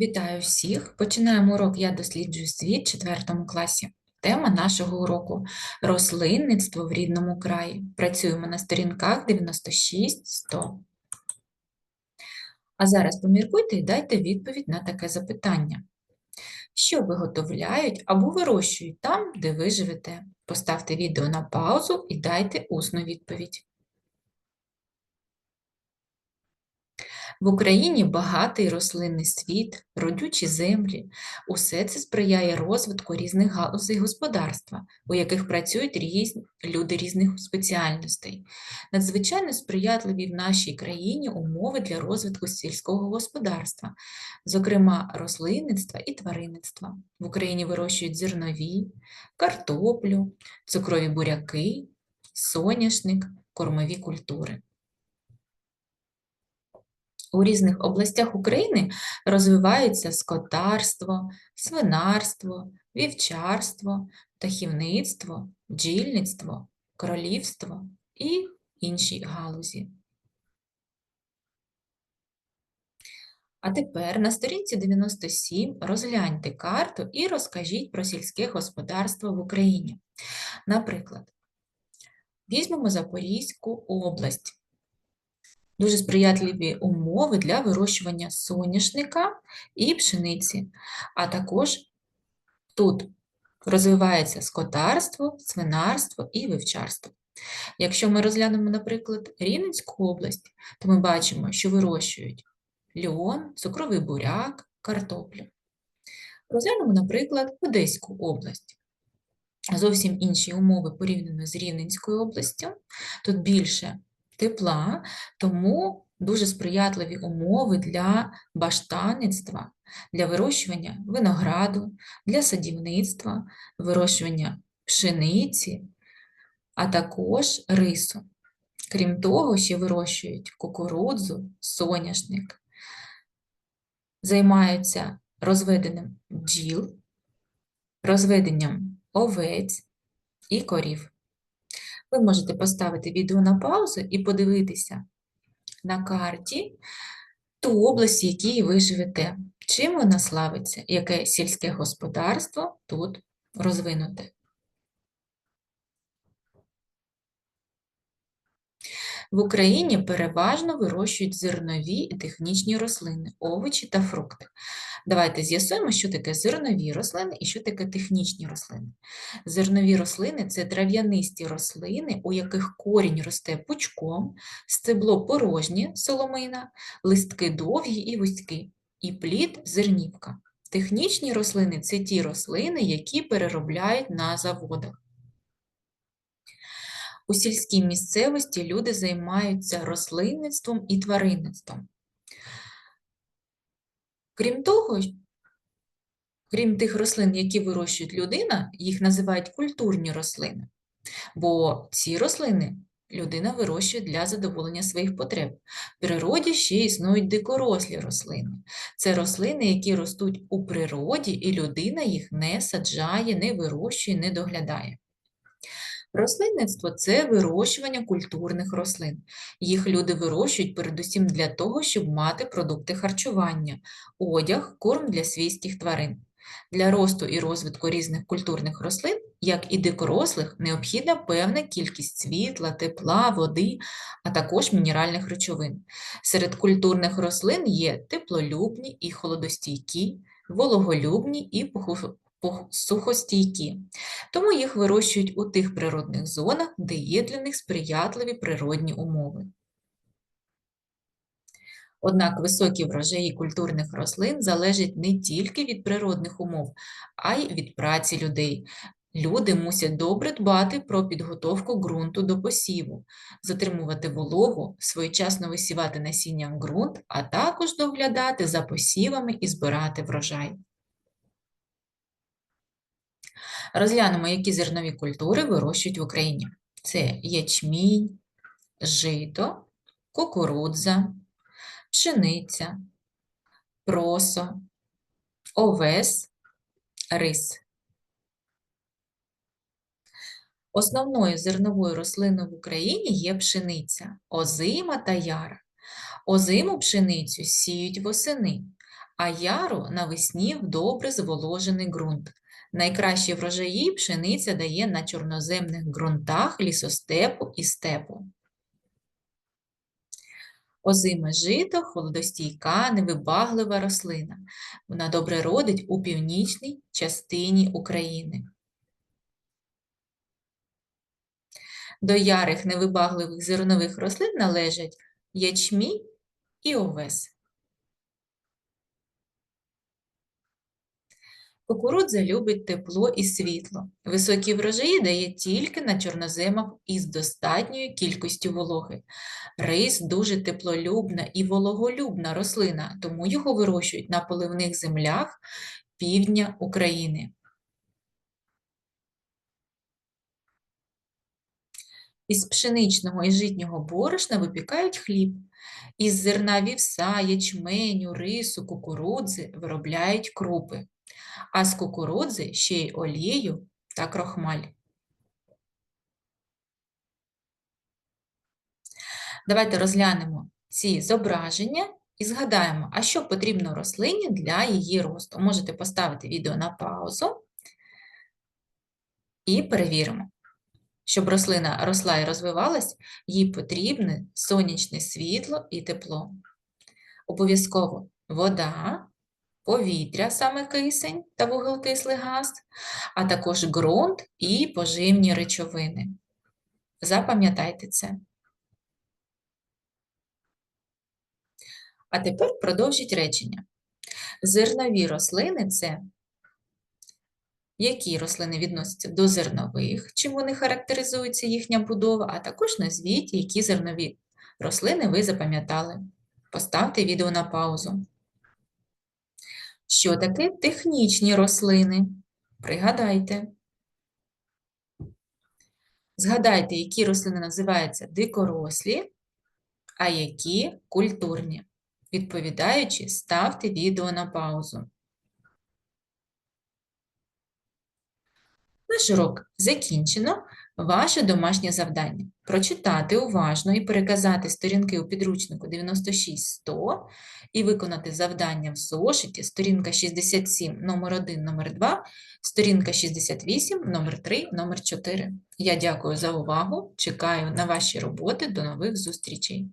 Вітаю всіх! Починаємо урок Я досліджую світ в 4 класі. Тема нашого уроку рослинництво в рідному краї. Працюємо на сторінках 96-100. А зараз поміркуйте і дайте відповідь на таке запитання. Що виготовляють або вирощують там, де ви живете? Поставте відео на паузу і дайте усну відповідь. В Україні багатий рослинний світ, родючі землі. Усе це сприяє розвитку різних галузей господарства, у яких працюють різні люди різних спеціальностей. Надзвичайно сприятливі в нашій країні умови для розвитку сільського господарства, зокрема рослинництва і тваринництва. В Україні вирощують зернові, картоплю, цукрові буряки, соняшник, кормові культури. У різних областях України розвиваються скотарство, свинарство, вівчарство, птахівництво, бджільництво, кролівство і інші галузі. А тепер на сторінці 97 розгляньте карту і розкажіть про сільське господарство в Україні. Наприклад, візьмемо Запорізьку область дуже сприятливі умови для вирощування соняшника і пшениці, а також тут розвивається скотарство, свинарство і вівчарство. Якщо ми розглянемо, наприклад, Рівненську область, то ми бачимо, що вирощують льон, цукровий буряк, картоплю. Розглянемо, наприклад, Одеську область. Зовсім інші умови порівняно з Рівненською областю. Тут більше тепла, тому дуже сприятливі умови для баштанництва, для вирощування винограду, для садівництва, вирощування пшениці, а також рису. Крім того, ще вирощують кукурудзу, соняшник, займаються розведенням бджіл, розведенням овець і корів. Ви можете поставити відео на паузу і подивитися на карті ту область, в якій ви живете. Чим вона славиться, яке сільське господарство тут розвинуте. В Україні переважно вирощують зернові і технічні рослини, овочі та фрукти. Давайте з'ясуємо, що таке зернові рослини і що таке технічні рослини. Зернові рослини це трав'янисті рослини, у яких корінь росте пучком, стебло порожнє соломина, листки довгі і вузькі, і плід зернівка. Технічні рослини це ті рослини, які переробляють на заводах. У сільській місцевості люди займаються рослинництвом і тваринництвом. Крім того, крім тих рослин, які вирощують людина, їх називають культурні рослини, бо ці рослини людина вирощує для задоволення своїх потреб. В природі ще існують дикорослі рослини. Це рослини, які ростуть у природі, і людина їх не саджає, не вирощує, не доглядає. Рослинництво це вирощування культурних рослин. Їх люди вирощують передусім для того, щоб мати продукти харчування, одяг, корм для свійських тварин. Для росту і розвитку різних культурних рослин, як і дикорослих, необхідна певна кількість світла, тепла, води, а також мінеральних речовин. Серед культурних рослин є теплолюбні і холодостійкі, вологолюбні і сухостійкі, тому їх вирощують у тих природних зонах, де є для них сприятливі природні умови. Однак високі врожаї культурних рослин залежать не тільки від природних умов, а й від праці людей. Люди мусять добре дбати про підготовку ґрунту до посіву, затримувати вологу, своєчасно висівати насіння в ґрунт, а також доглядати за посівами і збирати врожай. Розглянемо, які зернові культури вирощують в Україні. Це ячмінь, жито, кукурудза, пшениця, просо, овес, рис. Основною зерновою рослиною в Україні є пшениця, озима та яра. Озиму пшеницю сіють восени, а яру навесні в добре зволожений ґрунт. Найкращі врожаї пшениця дає на чорноземних ґрунтах лісостепу і степу. Озиме жито холодостійка, невибаглива рослина. Вона добре родить у північній частині України. До ярих невибагливих зернових рослин належать ячмінь і овес. Кукурудза любить тепло і світло. Високі врожаї дає тільки на чорноземах із достатньою кількістю вологи. Рис дуже теплолюбна і вологолюбна рослина, тому його вирощують на поливних землях півдня України. Із пшеничного і житнього борошна випікають хліб. Із зерна вівса, ячменю, рису, кукурудзи виробляють крупи, а з кукурудзи ще й олію та крохмаль. Давайте розглянемо ці зображення і згадаємо, а що потрібно рослині для її росту. Можете поставити відео на паузу і перевіримо. Щоб рослина росла і розвивалась, їй потрібне сонячне світло і тепло. Обов'язково вода, повітря, саме кисень та вуглекислий газ, а також ґрунт і поживні речовини. Запам'ятайте це. А тепер продовжіть речення. Зернові рослини це які рослини відносяться до зернових, чим вони характеризуються їхня будова, а також назвіть, які зернові рослини ви запам'ятали. Поставте відео на паузу. Що таке технічні рослини? Пригадайте. Згадайте, які рослини називаються дикорослі, а які культурні. Відповідаючи, ставте відео на паузу. Наш урок закінчено. Ваше домашнє завдання прочитати уважно і переказати сторінки у підручнику 96-100 і виконати завдання в зошиті сторінка 67, номер 1, номер 2, сторінка 68, номер 3, номер 4. Я дякую за увагу. Чекаю на ваші роботи. До нових зустрічей!